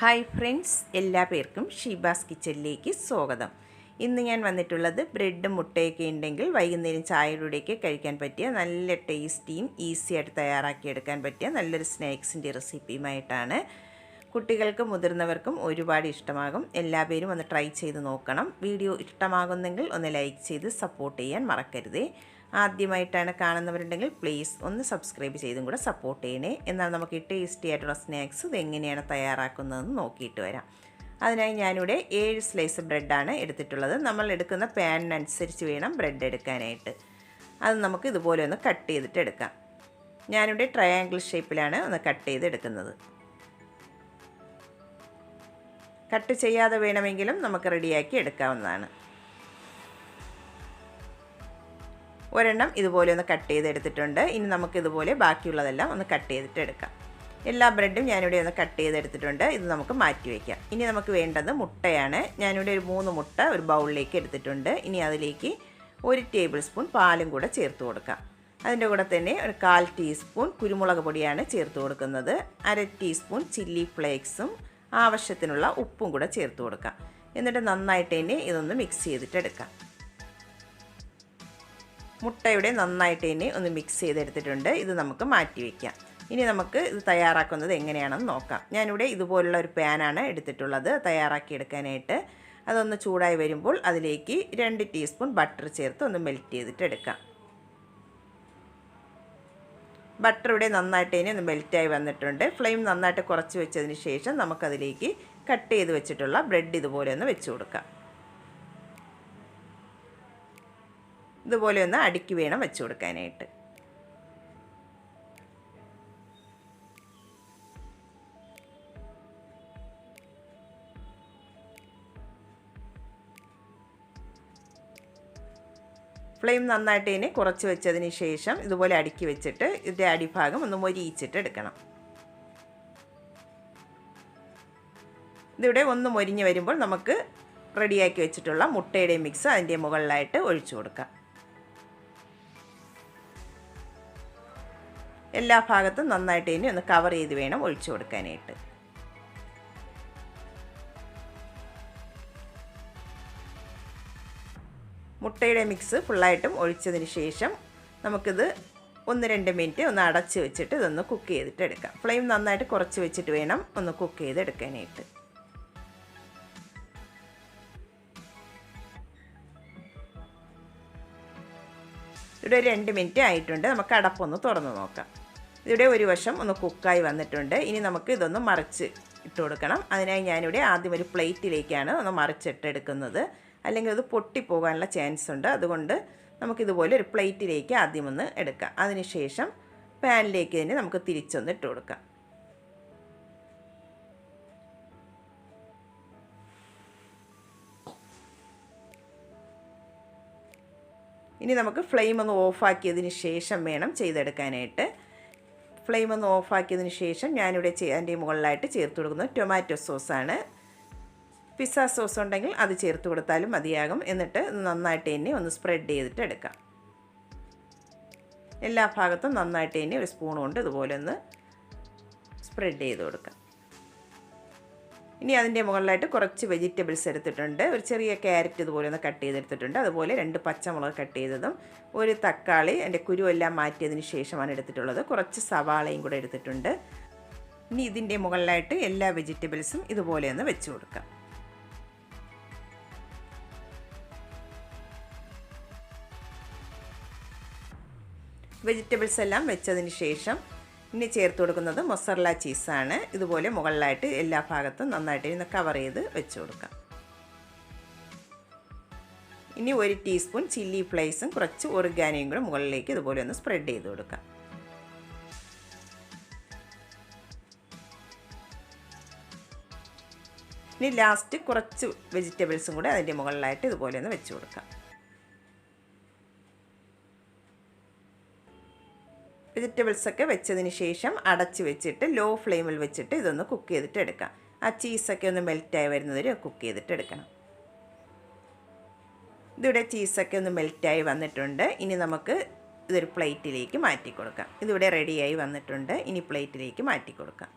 Hi friends എല്ലാ പേർക്കും ഷീബാസ് കിച്ചണിലേക്ക് സ്വാഗതം. ഇന്ന് ഞാൻ വന്നിട്ടുള്ളത് ബ്രെഡും മുട്ടയൊക്കെ ഉണ്ടെങ്കിൽ വൈകുന്നേരം ചായയുടെയൊക്കെ കഴിക്കാൻ പറ്റിയ നല്ല ടേസ്റ്റിയും ഈസി ആയിട്ട് തയ്യാറാക്കിയെടുക്കാൻ പറ്റിയ നല്ലൊരു സ്നാക്സിന്റെ റെസിപ്പിയുമായിട്ടാണ്. കുട്ടികൾക്കും മുതിർന്നവർക്കും ഒരുപാട് ഇഷ്ടമാകും. എല്ലാ പേരും ഒന്ന് ട്രൈ ചെയ്ത് നോക്കണം. വീഡിയോ ഇഷ്ടമാകുന്നെങ്കിൽ ഒന്ന് ലൈക്ക് ചെയ്ത് സപ്പോർട്ട് ചെയ്യാൻ മറക്കരുതേ. ആദ്യമായിട്ടാണ് കാണുന്നവരുണ്ടെങ്കിൽ പ്ലീസ് ഒന്ന് സബ്സ്ക്രൈബ് ചെയ്തും കൂടെ സപ്പോർട്ട് ചെയ്യണേ. എന്നാൽ നമുക്ക് ഈ ടേസ്റ്റി ആയിട്ടുള്ള സ്നാക്സ് ഇത് എങ്ങനെയാണ് തയ്യാറാക്കുന്നതെന്ന് നോക്കിയിട്ട് വരാം. അതിനായി ഞാനിവിടെ ഏഴ് സ്ലൈസ് ബ്രെഡാണ് എടുത്തിട്ടുള്ളത്. നമ്മൾ എടുക്കുന്ന പാനിനനുസരിച്ച് വേണം ബ്രെഡ് എടുക്കാനായിട്ട്. അത് നമുക്ക് ഇതുപോലെ ഒന്ന് കട്ട് ചെയ്തിട്ട് എടുക്കാം. ഞാനിവിടെ ട്രയാങ്കിൾ ഷേപ്പിലാണ് ഒന്ന് കട്ട് ചെയ്ത് എടുക്കുന്നത് കട്ട് ചെയ്യാതെ വേണമെങ്കിലും നമുക്ക് റെഡിയാക്കി എടുക്കാവുന്നതാണ്. ഒരെണ്ണം ഇതുപോലെ ഒന്ന് കട്ട് ചെയ്തെടുത്തിട്ടുണ്ട്. ഇനി നമുക്ക് ഇതുപോലെ ബാക്കിയുള്ളതെല്ലാം ഒന്ന് കട്ട് ചെയ്തിട്ട് എടുക്കാം എല്ലാ ബ്രെഡും ഞാനിവിടെ ഒന്ന് കട്ട് ചെയ്തെടുത്തിട്ടുണ്ട്. ഇത് നമുക്ക് മാറ്റി വയ്ക്കാം ഇനി നമുക്ക് വേണ്ടത് മുട്ടയാണ്. ഞാനിവിടെ ഒരു മൂന്ന് മുട്ട ഒരു ബൗളിലേക്ക് എടുത്തിട്ടുണ്ട്. ഇനി അതിലേക്ക് ഒരു ടേബിൾ സ്പൂൺ പാലും കൂടെ ചേർത്ത് കൊടുക്കാം. അതിന്റെ കൂടെ തന്നെ ഒരു കാൽ ടീസ്പൂൺ കുരുമുളക് പൊടിയാണ് ചേർത്ത് കൊടുക്കുന്നത്. അര ടീസ്പൂൺ ചില്ലി ഫ്ലേക്സും ആവശ്യത്തിനുള്ള ഉപ്പും കൂടെ ചേർത്ത് കൊടുക്കാം. എന്നിട്ട് നന്നായിട്ട് തന്നെ ഇതൊന്ന് മിക്സ് ചെയ്തിട്ട് എടുക്കാം മുട്ടയുടെ നന്നായിട്ട് ഇനി ഒന്ന് മിക്സ് ചെയ്തെടുത്തിട്ടുണ്ട്. ഇത് നമുക്ക് മാറ്റി വയ്ക്കാം ഇനി നമുക്ക് ഇത് തയ്യാറാക്കുന്നത് എങ്ങനെയാണെന്ന് നോക്കാം. ഞാനിവിടെ ഇതുപോലുള്ള ഒരു പാനാണ് എടുത്തിട്ടുള്ളത്. തയ്യാറാക്കി എടുക്കാനായിട്ട് അതൊന്ന് ചൂടായി വരുമ്പോൾ അതിലേക്ക് രണ്ട് ടീസ്പൂൺ ബട്ടർ ചേർത്ത് ഒന്ന് മെൽറ്റ് ചെയ്തിട്ട് എടുക്കാം. ബട്ടർ ഇവിടെ നന്നായിട്ട് ഇനി ഒന്ന് മെൽറ്റായി വന്നിട്ടുണ്ട്. ഫ്ലെയിം നന്നായിട്ട് കുറച്ച് വെച്ചതിന് ശേഷം നമുക്കതിലേക്ക് കട്ട് ചെയ്ത് വെച്ചിട്ടുള്ള ബ്രെഡ് ഇതുപോലെ ഒന്ന് വെച്ച് കൊടുക്കാം. ഇതുപോലെ ഒന്ന് അടുക്കി വേണം വെച്ച് കൊടുക്കാനായിട്ട്. ഫ്ലെയിം നന്നായിട്ട് ഇതിനെ കുറച്ച് വെച്ചതിന് ശേഷം ഇതുപോലെ അടുക്കി വെച്ചിട്ട് ഇതിന്റെ അടിഭാഗം ഒന്ന് മൊരിയിച്ചിട്ട് എടുക്കണം. ഇതിവിടെ ഒന്ന് മൊരിഞ്ഞ് വരുമ്പോൾ നമുക്ക് റെഡിയാക്കി വെച്ചിട്ടുള്ള മുട്ടയുടെ മിക്സ് അതിന്റെ മുകളിലായിട്ട് ഒഴിച്ചു കൊടുക്കാം. എല്ലാ ഭാഗത്തും നന്നായിട്ട് ഇനി ഒന്ന് കവർ ചെയ്ത് വേണം ഒഴിച്ചു കൊടുക്കാനായിട്ട്. മുട്ടയുടെ മിക്സ് ഫുള്ളായിട്ടും ഒഴിച്ചതിന് ശേഷം നമുക്കിത് ഒന്ന് രണ്ട് മിനിറ്റ് ഒന്ന് അടച്ച് വെച്ചിട്ട് ഇതൊന്ന് കുക്ക് ചെയ്തിട്ട് എടുക്കാം ഫ്ലെയിം നന്നായിട്ട് കുറച്ച് വെച്ചിട്ട് വേണം ഒന്ന് കുക്ക് ചെയ്തെടുക്കാനായിട്ട്. ഇവിടെ ഒരു രണ്ട് മിനിറ്റ് ആയിട്ടുണ്ട്. നമുക്ക് അടപ്പൊന്ന് തുറന്ന് നോക്കാം. ഇവിടെ ഒരു വശം ഒന്ന് കുക്കായി വന്നിട്ടുണ്ട്. ഇനി നമുക്ക് ഇതൊന്ന് മറിച്ച് ഇട്ട് കൊടുക്കണം. അതിനായി ഞാനിവിടെ ആദ്യം ഒരു പ്ലേറ്റിലേക്കാണ് ഒന്ന് മറിച്ചിട്ടെടുക്കുന്നത് അല്ലെങ്കിൽ അത് പൊട്ടിപ്പോകാനുള്ള ചാൻസ് ഉണ്ട്. അതുകൊണ്ട് നമുക്കിതുപോലെ ഒരു പ്ലേറ്റിലേക്ക് ആദ്യം ഒന്ന് എടുക്കാം. അതിനുശേഷം പാനിലേക്ക് തന്നെ നമുക്ക് തിരിച്ചൊന്ന് ഇട്ട് കൊടുക്കാം. ഇനി നമുക്ക് ഫ്ലെയിം ഒന്ന് ഓഫാക്കിയതിന് ശേഷം വേണം ചെയ്തെടുക്കാനായിട്ട്. ഫ്ലെയിം ഒന്ന് ഓഫാക്കിയതിന് ശേഷം ഞാനിവിടെ അതിന്റെ മുകളിലായിട്ട് ചേർത്ത് കൊടുക്കുന്നത് ടൊമാറ്റോ സോസാണ് പിസ്സ സോസ് ഉണ്ടെങ്കിൽ അത് ചേർത്ത് കൊടുത്താലും മതിയാകും. എന്നിട്ട് നന്നായിട്ട് തന്നെ ഒന്ന് സ്പ്രെഡ് ചെയ്തിട്ട് എടുക്കാം. എല്ലാ ഭാഗത്തും നന്നായിട്ട് തന്നെ ഒരു സ്പൂൺ കൊണ്ട് ഇതുപോലെ ഒന്ന് സ്പ്രെഡ് ചെയ്ത് കൊടുക്കാം. ഇനി അതിന്റെ മുകളിലായിട്ട് കുറച്ച് വെജിറ്റബിൾസ് എടുത്തിട്ടുണ്ട്. ഒരു ചെറിയ ക്യാരറ്റ് ഇതുപോലെ ഒന്ന് കട്ട് ചെയ്തെടുത്തിട്ടുണ്ട്. അതുപോലെ രണ്ട് പച്ചമുളക് കട്ട് ചെയ്തതും ഒരു തക്കാളി എന്റെ കുരുവെല്ലാം മാറ്റിയതിന് ശേഷമാണ് എടുത്തിട്ടുള്ളത്. കുറച്ച് സവാളയും കൂടെ എടുത്തിട്ടുണ്ട്. ഇനി ഇതിന്റെ മുകളിലായിട്ട് എല്ലാ വെജിറ്റബിൾസും ഇതുപോലെ ഒന്ന് വെച്ച് കൊടുക്കാം. വെജിറ്റബിൾസ് എല്ലാം വെച്ചതിന് ശേഷം ഇനി ചേർത്ത് കൊടുക്കുന്നത് മൊസറല ചീസാണ്. ഇതുപോലെ മുകളിലായിട്ട് എല്ലാ ഭാഗത്തും നന്നായിട്ട് ഇന്ന് കവർ ചെയ്ത് വെച്ച് കൊടുക്കാം. ഇനി ഒരു ടീസ്പൂൺ ചില്ലി ഫ്ലേസും കുറച്ച് ഒറിഗാനയും കൂടെ മുകളിലേക്ക് ഇതുപോലെ ഒന്ന് സ്പ്രെഡ് ചെയ്ത് കൊടുക്കാം. ഇനി ലാസ്റ്റ് കുറച്ച് വെജിറ്റബിൾസും കൂടെ അതിന്റെ മുകളിലായിട്ട് ഇതുപോലെ ഒന്ന് വെച്ച് കൊടുക്കാം. വെജിറ്റബിൾസൊക്കെ വെച്ചതിന് ശേഷം അടച്ച് വെച്ചിട്ട് ലോ ഫ്ലെയിമിൽ വെച്ചിട്ട് ഇതൊന്ന് കുക്ക് ചെയ്തിട്ട് എടുക്കാം. ആ ചീസൊക്കെ ഒന്ന് മെൽറ്റായി വരുന്നവരെ കുക്ക് ചെയ്തിട്ട് എടുക്കണം. ഇതിവിടെ ചീസൊക്കെ ഒന്ന് മെൽറ്റായി വന്നിട്ടുണ്ട്. ഇനി നമുക്ക് ഇതൊരു പ്ലേറ്റിലേക്ക് മാറ്റി കൊടുക്കാം. ഇതിവിടെ റെഡിയായി വന്നിട്ടുണ്ട്. ഇനി പ്ലേറ്റിലേക്ക് മാറ്റി കൊടുക്കാം.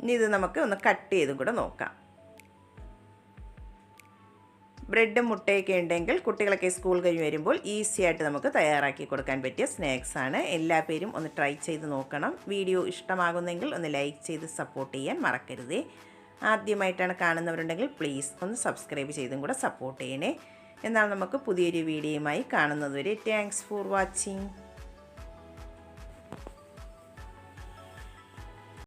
ഇനി ഇത് നമുക്ക് ഒന്ന് കട്ട് ചെയ്തും കൂടെ നോക്കാം. ബ്രെഡും മുട്ടയൊക്കെ ഉണ്ടെങ്കിൽ കുട്ടികളൊക്കെ സ്കൂൾ കഴിഞ്ഞ് വരുമ്പോൾ ഈസി ആയിട്ട് നമുക്ക് തയ്യാറാക്കി കൊടുക്കാൻ പറ്റിയ സ്നാക്സാണ് എല്ലാ പേരും ഒന്ന് ട്രൈ ചെയ്ത് നോക്കണം. വീഡിയോ ഇഷ്ടമാകുന്നെങ്കിൽ ഒന്ന് ലൈക്ക് ചെയ്ത് സപ്പോർട്ട് ചെയ്യാൻ മറക്കരുതേ. ആദ്യമായിട്ടാണ് കാണുന്നവരുണ്ടെങ്കിൽ പ്ലീസ് ഒന്ന് സബ്സ്ക്രൈബ് ചെയ്തും കൂടെ സപ്പോർട്ട് ചെയ്യണേ. എന്നാൽ നമുക്ക് പുതിയൊരു വീഡിയോയുമായി കാണുന്നതുവരെ താങ്ക്സ് ഫോർ വാച്ചിങ്